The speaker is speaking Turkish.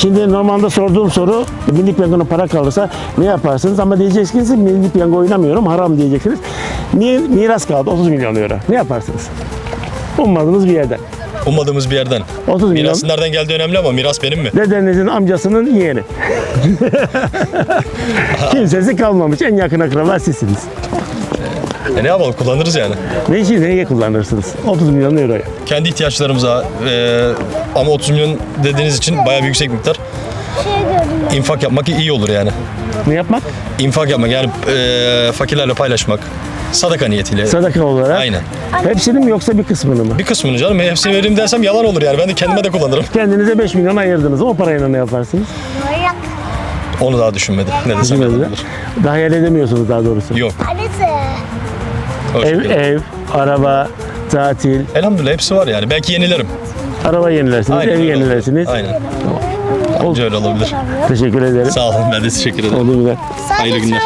Şimdi normalde sorduğum soru milli piyangoda para kalırsa ne yaparsınız? Ama diyeceksiniz ki milli piyango oynamıyorum haram diyeceksiniz. Niye miras kaldı 30 milyon euro. Ne yaparsınız? Ummadığınız bir yerden. Ummadığımız bir yerden. 30 milyon. Mirasın nereden geldiği önemli ama miras benim mi? Dedenizin amcasının yeğeni. Kimsesi kalmamış. En yakın akraba sizsiniz. E ne yapalım kullanırız yani. Ne için neye kullanırsınız? 30 milyon euroya. Kendi ihtiyaçlarımıza e, ama 30 milyon dediğiniz için bayağı bir yüksek miktar. İnfak yapmak iyi olur yani. Ne yapmak? İnfak yapmak yani e, fakirlerle paylaşmak. Sadaka niyetiyle. Sadaka olarak. Aynen. Hepsini mi yoksa bir kısmını mı? Bir kısmını canım hepsini vereyim dersem yalan olur yani. Ben de kendime de kullanırım. Kendinize 5 milyon ayırdınız. O parayla ne yaparsınız? Onu daha düşünmedim. Ne desem Düşünmediniz. Daha hayal edemiyorsunuz daha doğrusu. Yok. Hoş Ev, geldin. ev, araba, tatil, Elhamdülillah hepsi var yani. Belki yenilerim. araba yenilersiniz, ev öyle yenilersiniz. Aynen. Bence öyle olabilir. Teşekkür ederim. Sağ olun. Ben de teşekkür ederim. Oldu güzel. Hayırlı günler.